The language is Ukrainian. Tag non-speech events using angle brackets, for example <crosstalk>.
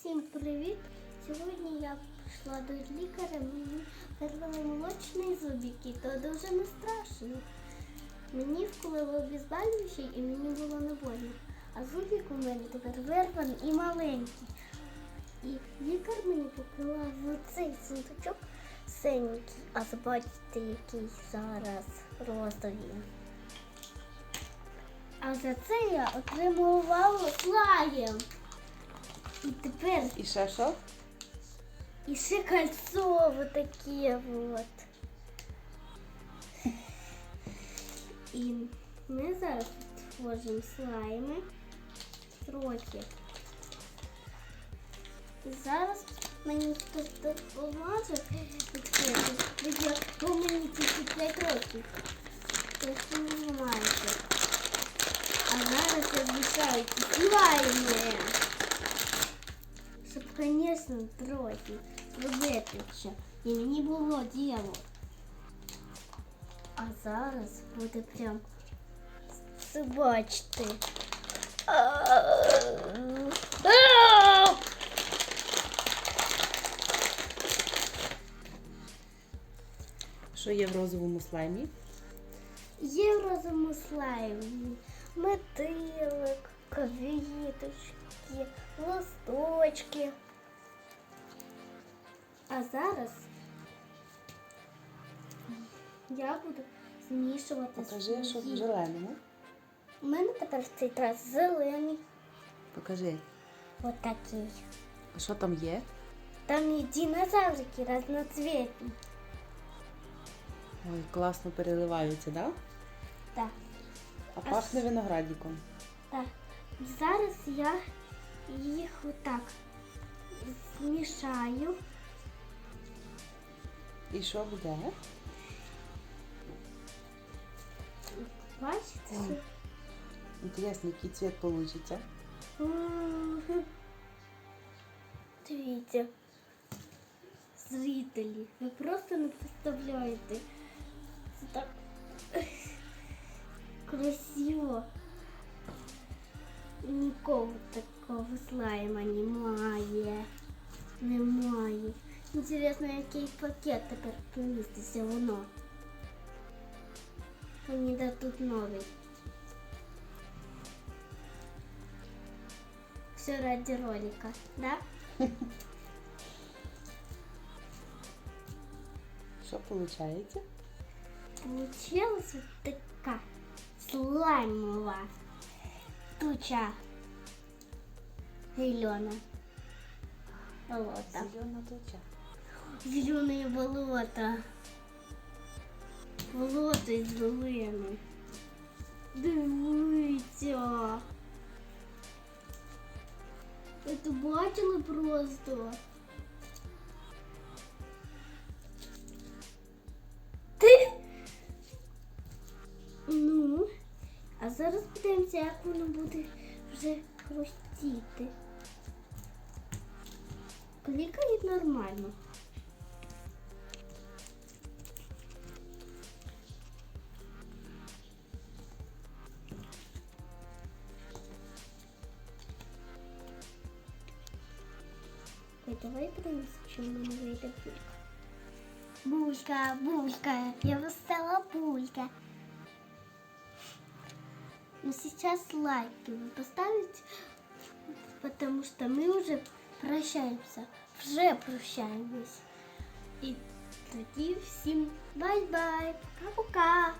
Всім привіт! Сьогодні я пішла до лікаря, мені вирвали молочний зубики, то дуже не страшно. Мені вкололи обезболюючий і мені було не больно. А зубик у мене тепер вирваний і маленький. І лікар мені поклав цей сундучок синенький, а бачите, який зараз розовий. А за це я отримувала слаєм. І тепер І ще що? і ще кольцо вот таке вот. І ми зараз створимо слайми трохи. І зараз мені хтось допоможе відкрити, відкрити, бо мені тільки 5 років. Тобто не знімаєте. А зараз я обіцяю ці слайми. Звісно, трохи ще. І мені було діло. А зараз буде прям це бачите. Що є в розовому слаймі? Є в розуму слаймі, метелик, квіточки, листочки. А зараз я буду змішувати Покажи, що в зеленому. У мене тепер в цей раз зелений, Покажи. отакий. А що там є? Там є динозаврики разноцвітні. Ой, класно переливаються, да? Так, А пахне виноградником. так. Зараз я їх отак змішаю. І що буде? Бачите? Ой. Інтересно, який цвіт вийде. Мгм. Дивіться. Зрителі, ви просто не представляєте. Це так красиво. Нікого такого слайма немає. Немає. Інтересно, який пакет тепер поміститься воно. Мені дадуть новий. Все ради ролика, да? <laughs> Що виходить? Получилась вот така слаймова туча зелена болото. Зелена точа. Зеленые болота. Болото із зелене. Дивіться. Ви це бачили просто? Ти? Ну, а зараз подивимося, як воно буде вже хрустіти. Клікає нормально. Ой, давай подивимося, чи в мене вийде булька. Булька, булька, я весела булька. Ну сейчас лайки вы поставите, потому что мы уже прощаемся. Вже прощаємось. І тоді всім бай-бай, пока-пока.